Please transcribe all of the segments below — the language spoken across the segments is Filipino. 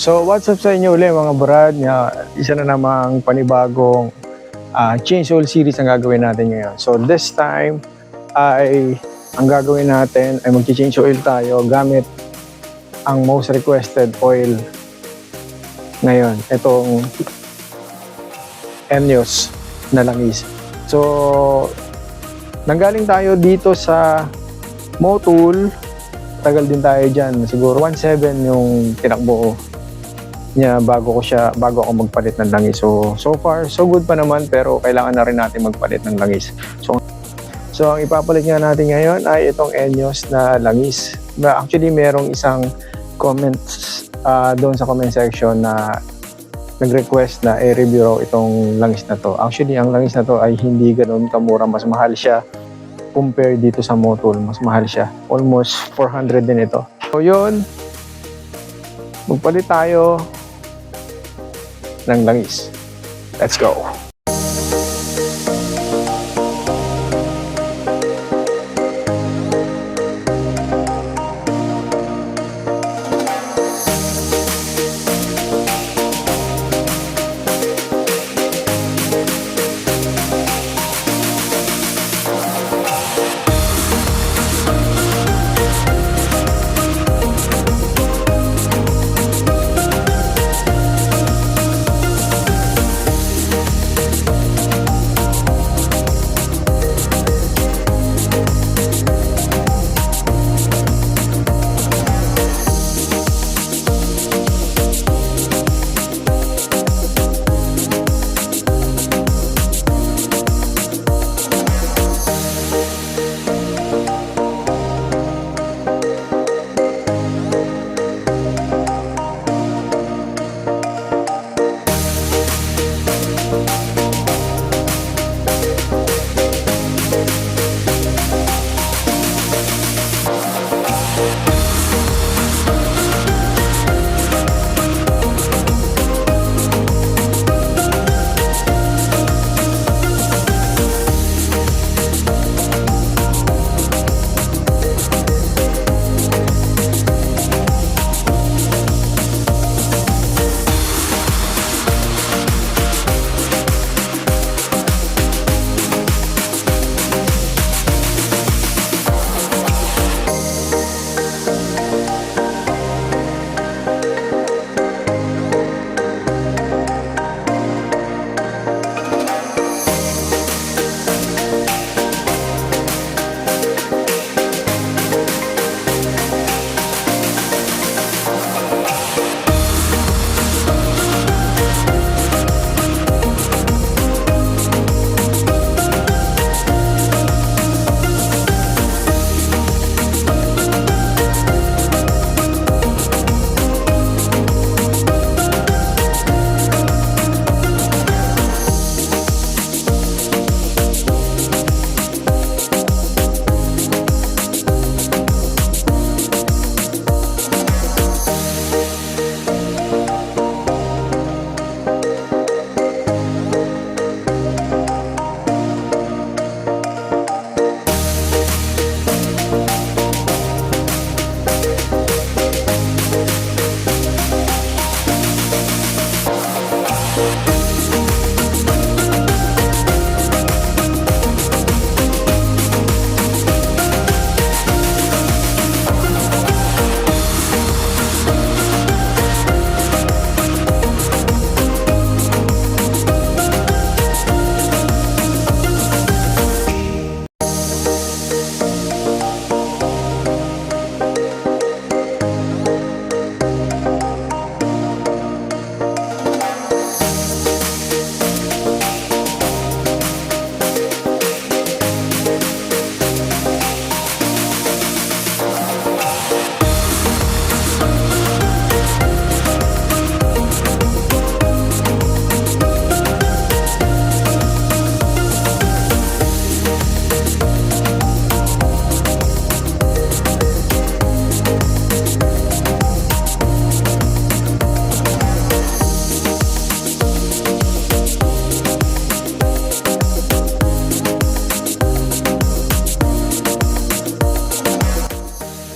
So what's up sa inyo ulit mga brad? Nga, isa na namang panibagong ah, change oil series ang gagawin natin ngayon. So this time ay ang gagawin natin ay mag-change oil tayo gamit ang most requested oil ngayon. Itong Enios na langis. So nanggaling tayo dito sa Motul. Tagal din tayo dyan. Siguro 1.7 yung tinakbo niya bago ko siya bago ako magpalit ng langis. So so far so good pa naman pero kailangan na rin natin magpalit ng langis. So So ang ipapalit nga natin ngayon ay itong Enios na langis. Actually merong isang comments ah, doon sa comment section na nag-request na i-review raw itong langis na to. Actually, ang langis na to ay hindi ganoon kamura. Mas mahal siya compare dito sa Motul. Mas mahal siya. Almost 400 din ito. So yun, magpalit tayo ng langis. Let's go!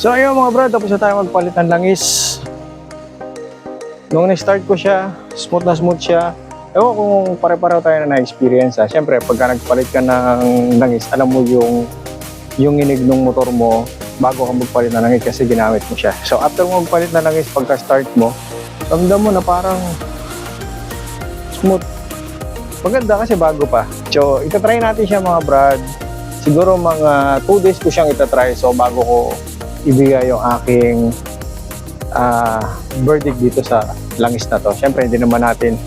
So ayun mga brad, tapos na tayo magpalit ng langis. Nung na-start ko siya, smooth na smooth siya. Ewan kung pare-pareho tayo na na-experience ha. Siyempre, pagka nagpalit ka ng langis, alam mo yung yung inig ng motor mo bago ka magpalit ng langis kasi ginamit mo siya. So after mo magpalit ng langis, pagka-start mo, ramdam mo na parang smooth. Maganda kasi bago pa. So, itatry natin siya mga brad. Siguro mga 2 days ko siyang itatry. So, bago ko ibigay yung aking ah, verdict dito sa langis na to. Siyempre, hindi naman natin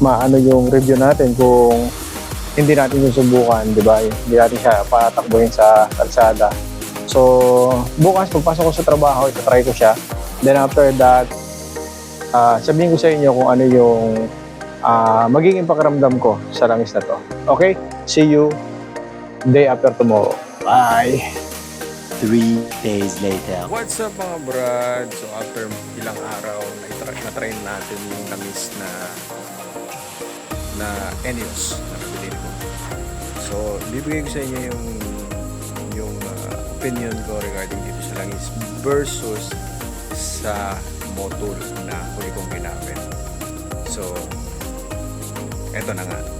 maano yung review natin kung hindi natin yung subukan, di ba? Hindi natin siya patakbuhin sa kalsada. So, bukas pagpasok ko sa trabaho, itatry ko siya. Then after that, ah, sabihin ko sa inyo kung ano yung ah, magiging pakiramdam ko sa langis na to. Okay? See you day after tomorrow. Bye! Three days later. What's up mga brad? So after ilang araw, na-try, natin yung langis na na Enios na nabili ko. So, bibigay ko sa inyo yung yung uh, opinion ko regarding dito sa langis versus sa motul na huli kong ginamit. So, eto na nga.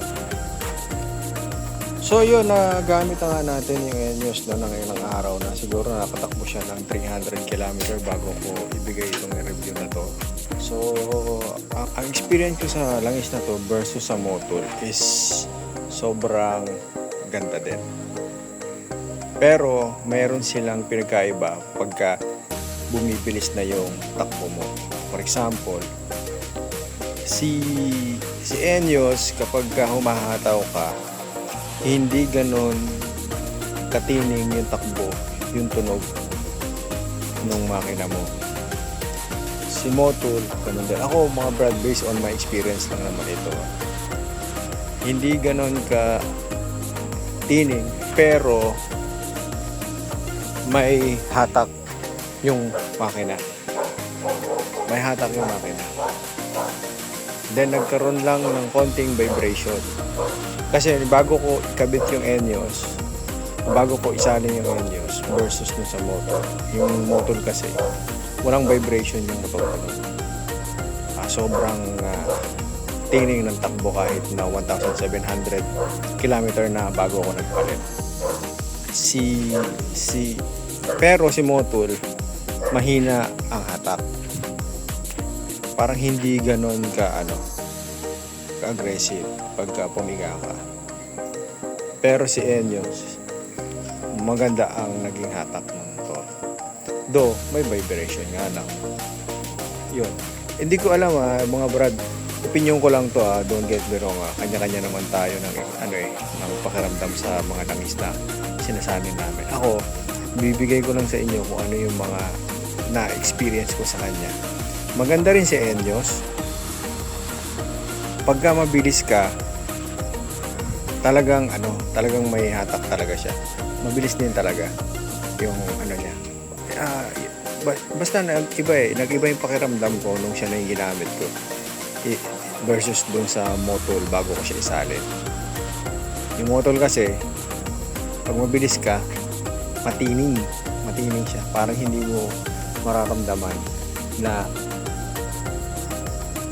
So yun, nagamit na nga natin yung Enios no, ng ilang araw na siguro nakatakbo siya ng 300 km bago ko ibigay itong review na to. So, ang, experience ko sa langis na to versus sa motor is sobrang ganda din. Pero, mayroon silang pinagkaiba pagka bumibilis na yung takbo mo. For example, si si Enios kapag ka humahataw ka, hindi ganon katining yung takbo, yung tunog ng makina mo. Si Motul, ganun din. Ako, mga brad, based on my experience lang naman ito. Hindi ganon ka tining, pero may hatak yung makina. May hatak yung makina. Then nagkaroon lang ng konting vibration. Kasi bago ko ikabit yung Enios, bago ko isalin yung Enios versus dun sa motor. Yung motor kasi, walang vibration yung motor. Ah, sobrang ah, tining ng takbo kahit na 1,700 kilometer na bago ako nagpalit. Si, si, pero si Motul, mahina ang hatak. Parang hindi ganon ka ano, ka-aggressive pagka pumiga ka. Pero si Enios, maganda ang naging hatak ng motor. Do, may vibration nga lang. Yun. Hindi ko alam ah, mga brad, opinion ko lang to ah, don't get me wrong ah. Kanya-kanya naman tayo ng ano eh, ng pakiramdam sa mga langis na sinasabi namin. Ako, bibigay ko lang sa inyo kung ano yung mga na-experience ko sa kanya. Maganda rin si Enios. Pagka mabilis ka, talagang ano, talagang may hatak talaga siya. Mabilis din talaga yung ano niya. Ba- basta nag-iba eh, nag-iba yung pakiramdam ko nung siya na yung ginamit ko. Versus dun sa motol bago ko siya isalin. Yung motol kasi, pag mabilis ka, matining. Matining siya. Parang hindi mo mararamdaman na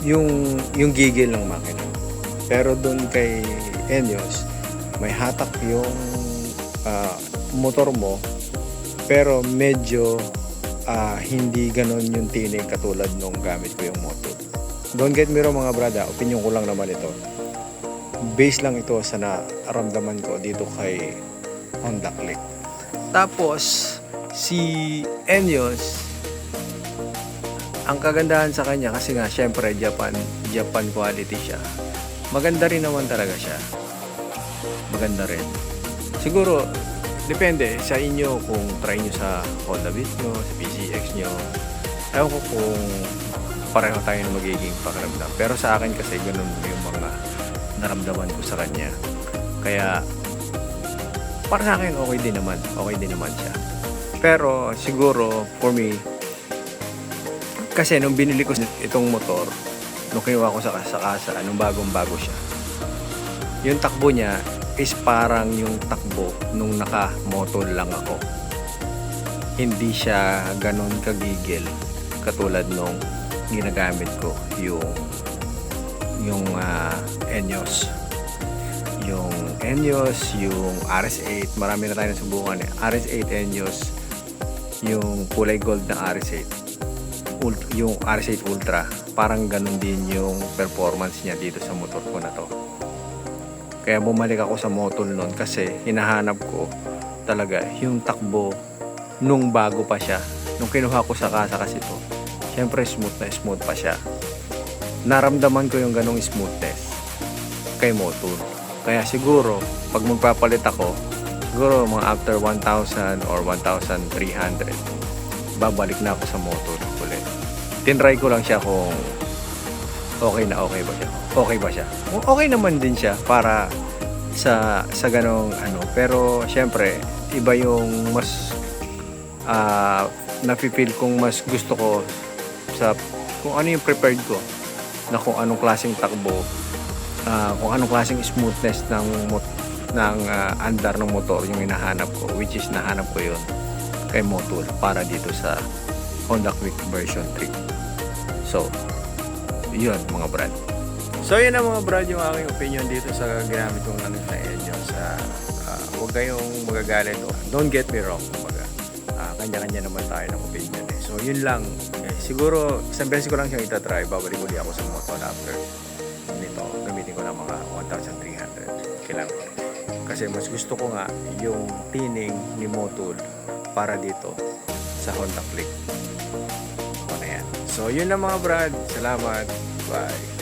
yung yung gigil ng makina. Pero doon kay Enios, may hatak yung ah, motor mo pero medyo ah, hindi ganon yung tinig katulad nung gamit ko yung motor. Don't get me wrong mga brada, opinion ko lang naman ito. Base lang ito sa naramdaman ko dito kay Honda Click. Tapos, si Enios, ang kagandahan sa kanya kasi nga syempre Japan Japan quality siya. Maganda rin naman talaga siya. Maganda rin. Siguro depende sa inyo kung try nyo sa Honda Beat nyo sa PCX nyo. Ewan ko kung pareho tayo na magiging pakiramdam. Pero sa akin kasi ganun yung mga naramdaman ko sa kanya. Kaya para sa akin okay din naman. Okay din naman siya. Pero siguro for me kasi nung binili ko itong motor, nung kinuha ko sa, sa kasa, nung bagong bago siya, yung takbo niya is parang yung takbo nung naka-motor lang ako. Hindi siya ganon kagigil katulad nung ginagamit ko yung yung ah, Enyos yung Enyos, yung RS8 marami na tayo nasubukan eh. RS8 Enyos yung kulay gold na RS8 Ult- yung RS8 Ultra parang ganun din yung performance niya dito sa motor ko na to. Kaya bumalik ako sa motor noon kasi hinahanap ko talaga yung takbo nung bago pa siya. Nung kinuha ko sa kasa kasi to syempre smooth na smooth pa siya. Naramdaman ko yung ganong smoothness kay motor kaya siguro pag magpapalit ako siguro mga after 1,000 or 1,300 babalik na ako sa motor ulit. Tinry ko lang siya kung okay na okay ba siya. Okay ba siya? Okay naman din siya para sa sa ganong ano. Pero syempre iba yung mas ah nafe-feel kong mas gusto ko sa kung ano yung prepared ko na kung anong klaseng takbo ah, kung anong klaseng smoothness ng ng ah, andar ng motor yung hinahanap ko which is nahanap ko yun kay Motul para dito sa Honda Quick version 3 so yun mga brad so yun ang mga brad yung aking opinion dito sa ginamit kong langis na Enyo sa ah, huwag kayong magagalit o don't get me wrong kumbaga Ah, kanya-kanya naman tayo ng opinion eh. So yun lang. Eh, siguro isang beses ko lang siyang itatry. Babalik uli ako sa motor after nito. Gamitin ko ng mga 1,300 kilometers. Kasi mas gusto ko nga yung tining ni Motul para dito sa Honda Click. Ano yan. So yun lang mga brad. Salamat. Bye.